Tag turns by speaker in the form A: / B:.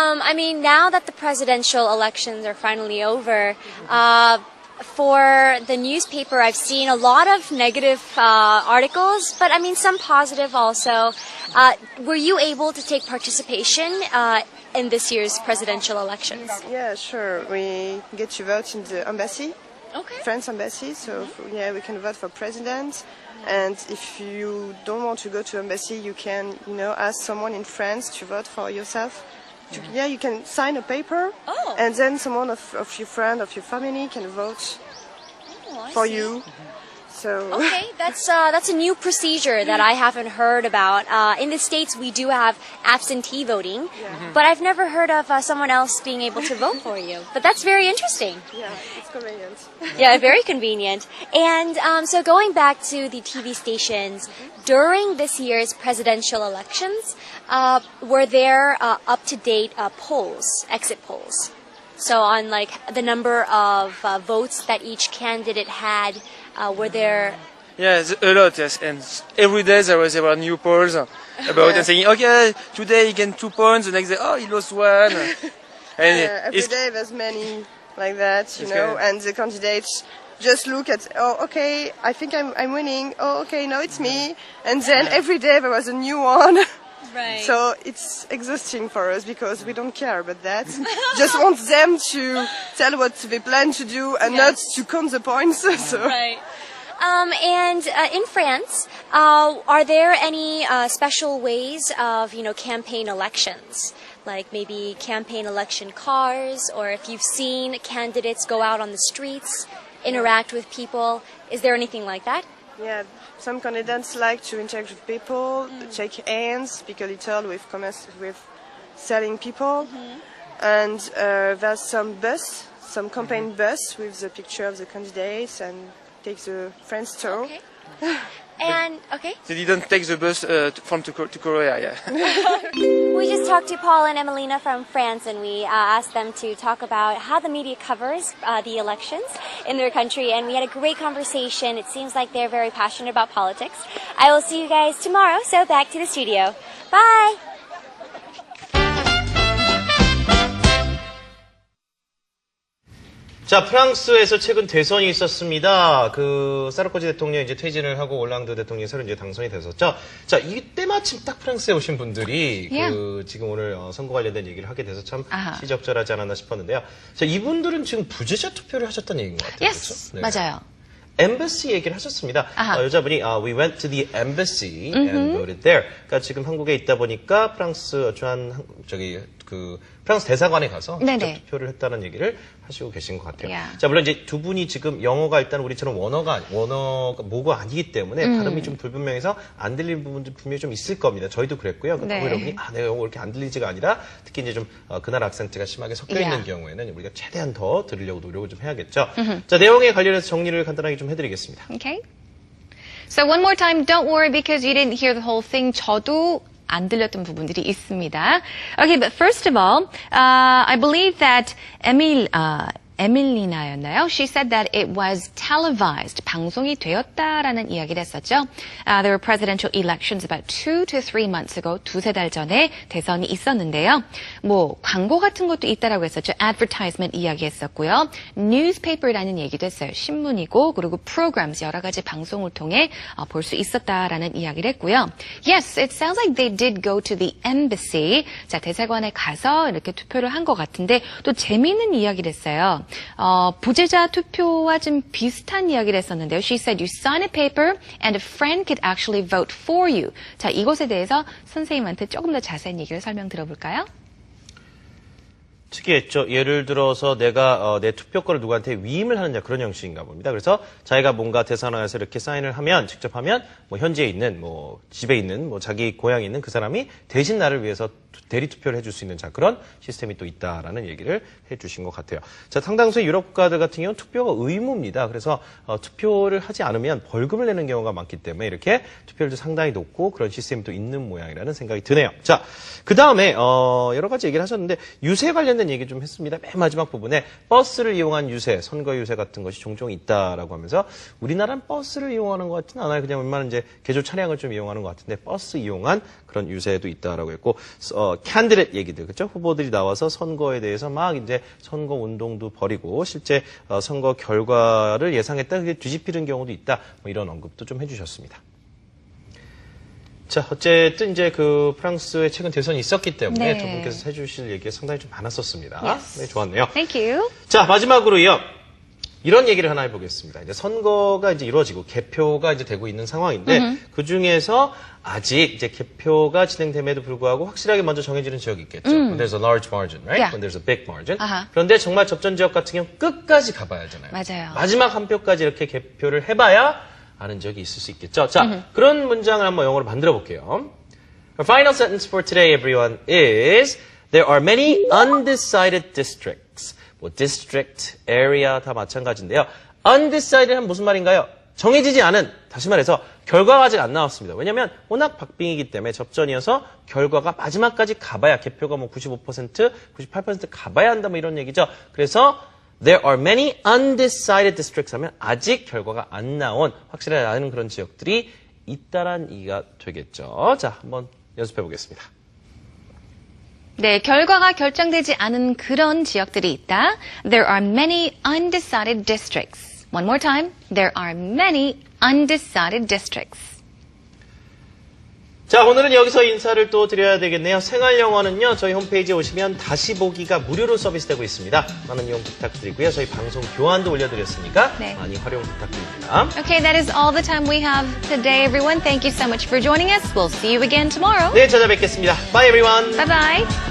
A: Um, I mean, now that the presidential elections are finally over, uh, for the newspaper, I've seen a lot of negative uh, articles, but I mean, some positive also. Uh, were you able to take participation uh, in this year's presidential elections?
B: Yeah, sure. We get to vote in the embassy,
A: Okay.
B: France embassy. So yeah, we can vote for president. And if you don't want to go to embassy, you can, you know, ask someone in France to vote for yourself. To- Yeah, you can sign a paper,
A: Oh.
B: and then someone of, of your friend, of your family, can vote
A: Oh,
B: for
A: see.
B: you. Mm-hmm. So
A: Okay, that's uh, that's a new procedure that I haven't heard about. Uh, in the states, we do have absentee voting, but I've never heard of uh, someone else being able to vote for you. But that's very interesting.
B: yeah, it's convenient.
A: Yeah, very convenient. And um, so going back to the TV stations, during this year's presidential elections, uh, were there uh, up-to-date uh, polls, exit polls? So on like the number of uh, votes that each candidate had, uh, were there?
C: Yes, a lot, yes. And every day there, was, there were new polls about and saying, okay, today he gained two points, the next day, oh, he lost one. And
B: Yeah, every
C: it's,
B: day there's many like that, you know,
C: good.
B: and the candidates just look at, oh, okay, I think I'm, I'm winning. Oh, okay, no, it's me. And then every day there was a new one.
A: Right.
B: So it's exhausting for us because we don't care about that. just want them to tell what they plan to do and not to count the points. so
A: Right. Um, and uh, in France, uh, are there any uh, special ways of you know campaign elections, like maybe campaign election cars, or if you've seen candidates go out on the streets, interact with people? Is there anything like that?
B: Yeah, some candidates like to interact with people, mm. shake hands, speak a little with commerce, with selling people, mm-hmm. and uh, there's some bus, some campaign mm-hmm. bus with the picture of the candidates and take the France tour.
A: Okay. And okay,
C: they didn't take the bus uh, to- from to, Ko- to Korea, yeah.
A: we just talked to Paul and Emelina from France, and we uh, asked them to talk about how the media covers uh, the elections in their country, and we had a great conversation. It seems like they're very passionate about politics. I will see you guys tomorrow, so back to the studio. Bye!
D: 자, 프랑스에서 최근 대선이 있었습니다. 그 사르코지 대통령 이제 퇴진을 하고 올랑드 대통령이 새로 이제 당선이 됐었죠. 자, 이때 마침 딱 프랑스에 오신 분들이
E: Yeah.
D: 그 지금 오늘 어, 선거 관련된 얘기를 하게 돼서 참
E: 아하.
D: 시적절하지 않았나 싶었는데요. 자, 이분들은 지금 부재자 투표를 하셨다는 얘기인 것 같아요.
E: Yes,
D: 그렇죠? 네.
E: 맞아요.
D: embassy 얘기를 하셨습니다. 어, 여자분이 아, we went to the embassy and voted there. 그러니까 지금 한국에 있다 보니까 프랑스 어떠한 한- 저기 그 프랑스 대사관에 가서 직접. 투표를 했다는 얘기를 하시고 계신 것 같아요.
E: Yeah.
D: 자 물론 이제 두 분이 지금 영어가 일단 우리처럼 원어가 원어가 모가 아니기 때문에
E: 음.
D: 발음이 좀 불분명해서 안 들리는 부분도 분명히 좀 있을 겁니다. 저희도 그랬고요. 그
E: 네.
D: 여러분이 아 내가 영어 이렇게 안 들리지가 아니라 특히 이제 좀 어, 그날 악센트가 심하게 섞여 있는. 경우에는 우리가 최대한 더 들으려고 노력을 좀 해야겠죠. 자 내용에 관련해서 정리를 간단하게 좀 해드리겠습니다.
E: Okay. So one more time, don't worry because you didn't hear the whole thing. 저도 안 들렸던 부분들이 있습니다. Okay, but first of all, uh, I believe that Emil, uh, 에밀리나였나요? She said that it was televised. 방송이 되었다라는 이야기를 했었죠. Uh, there were presidential elections about two to three months ago. 두세 달 전에 대선이 있었는데요. 뭐 광고 같은 것도 있다라고 했었죠. advertisement 이야기했었고요. newspaper라는 얘기도 했어요. 신문이고 그리고 programs 여러 가지 방송을 통해 어, 볼수 있었다라는 이야기를 했고요. Yes, it sounds like they did go to the embassy. 자 대사관에 가서 이렇게 투표를 한 것 같은데 또 재미있는 이야기를 했어요. 어, 부재자 투표와 좀 비슷한 이야기를 했었는데요. She said you sign a paper and a friend could actually vote for you. 자 이것에 대해서 선생님한테 조금 더 자세한 얘기를 설명 들어볼까요?
D: 특이했죠. 예를 들어서 내가 어, 내 투표권을 누구한테 위임을 하느냐 그런 형식인가 봅니다. 그래서 자기가 뭔가 대선화에서 이렇게 사인을 하면 직접 하면 뭐 현지에 있는 뭐 집에 있는 뭐 자기 고향에 있는 그 사람이 대신 나를 위해서 투- 대리 투표를 해줄 수 있는 자 그런 시스템이 또 있다라는 얘기를 해주신 것 같아요. 자 상당수의 유럽 국가들 같은 경우는 투표가 의무입니다. 그래서 어, 투표를 하지 않으면 벌금을 내는 경우가 많기 때문에 이렇게 투표율도 상당히 높고 그런 시스템이 또 있는 모양이라는 생각이 드네요. 자그 다음에 어, 여러 가지 얘기를 하셨는데 유세 관련된 관련된 얘기 좀 했습니다. 맨 마지막 부분에 버스를 이용한 유세, 선거 유세 같은 것이 종종 있다라고 하면서 우리나라는 버스를 이용하는 것 같지는 않아요. 그냥 웬만한 이제 개조 차량을 좀 이용하는 것 같은데 버스 이용한 그런 유세도 있다라고 했고 어, 캔디렛 얘기들 그렇죠? 후보들이 나와서 선거에 대해서 막 이제 선거 운동도 벌이고 실제 어, 선거 결과를 예상했다 그게 뒤집히는 경우도 있다. 뭐 이런 언급도 좀 해주셨습니다. 자, 어쨌든 이제 그 프랑스에 최근 대선이 있었기 때문에
E: 네.
D: 두 분께서 해주실 얘기가 상당히 좀 많았었습니다.
E: Yes.
D: 네, 좋았네요.
E: Thank you.
D: 자, 마지막으로요. 이런 얘기를 하나 해보겠습니다. 이제 선거가 이제 이루어지고 개표가 이제 되고 있는 상황인데 그 중에서 아직 이제 개표가 진행됨에도 불구하고 확실하게 먼저 정해지는 지역이 있겠죠. When there's a large margin, right?
E: Yeah.
D: When there's a big margin.
E: 아하.
D: 그런데 정말 접전 지역 같은 경우 끝까지 가봐야 하잖아요.
E: 맞아요.
D: 마지막 한 표까지 이렇게 개표를 해봐야 아는 지역이 있을 수 있겠죠. 자, 그런 문장을 한번 영어로 만들어 볼게요. Our final sentence for today, everyone, is there are many undecided districts. 뭐 district, area 다 마찬가지인데요. undecided 는 무슨 말인가요? 정해지지 않은, 다시 말해서 결과가 아직 안 나왔습니다. 왜냐하면 워낙 박빙이기 때문에 접전이어서 결과가 마지막까지 가봐야 개표가 뭐 95%, 98% 가봐야 한다 뭐 이런 얘기죠. 그래서 There are many undecided districts 하면 아직 결과가 안 나온 확실하지 않은 그런 지역들이 있다란 얘기가 되겠죠. 자, 한번 연습해 보겠습니다.
E: 네, 결과가 결정되지 않은 그런 지역들이 있다. There are many undecided districts. One more time. There are many undecided districts.
D: 자, 오늘은 여기서 인사를 또 드려야 되겠네요. 생활 영어는요, 저희 홈페이지에 오시면 다시 보기가 무료로 서비스되고 있습니다. 많은 이용 부탁드리고요. 저희 방송 교환도 올려드렸으니까
E: 네.
D: 많이 활용 부탁드립니다.
E: Okay, that is all the time we have today, everyone. Thank you so much for joining us. We'll see you again tomorrow.
D: 내일 찾아뵙겠습니다. Bye everyone.
E: Bye bye.